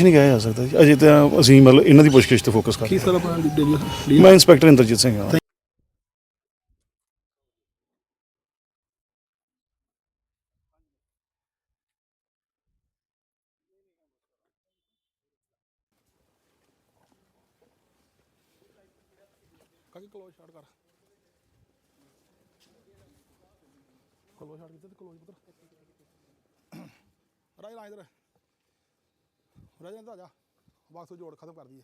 ਕੁਝ ਨਹੀਂ ਕਿਹਾ ਜਾ ਸਕਦਾ ਜੀ। ਅਜੇ ਤਾਂ ਅਸੀਂ ਮਤਲਬ ਇਹਨਾਂ ਦੀ ਪੁੱਛਗਿੱਛ ਤੇ ਫੋਕਸ ਕਰ ਰਹੇ ਕੀ ਸਰ ਆਪਣਾ ਡੇਲੀ? ਹਾਂ ਮੈਂ ਇੰਸਪੈਕਟਰ ਇੰਦਰਜੀਤ ਸਿੰਘ ਹਾਂ। ਕਾਕੀ ਕਲੋਜ਼ ਸ਼ਾਟ ਕਰ? ਕਲੋਜ਼ ਸ਼ਾਟ ਕੀਤਾ ਤੇ ਕਲੋਜ਼ ਪੁੱਤਰ? ਰਾਜ ਰਾਜ ਇਧਰ। ਰਹਿ ਜਾਂਦਾ ਆ ਜਾ ਬਾਕਸ ਜੋੜ ਖਤਮ ਕਰ ਦਈਏ।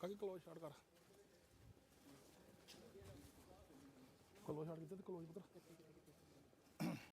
ਕਾਕੀ ਕਲੋਜ਼ ਸ਼ਾਟ ਕਰ। ਕਲੋਜ਼ ਸ਼ਾਟ ਕੀਤਾ ਤੇ ਕਲੋਜ਼ ਪੁੱਤਰ।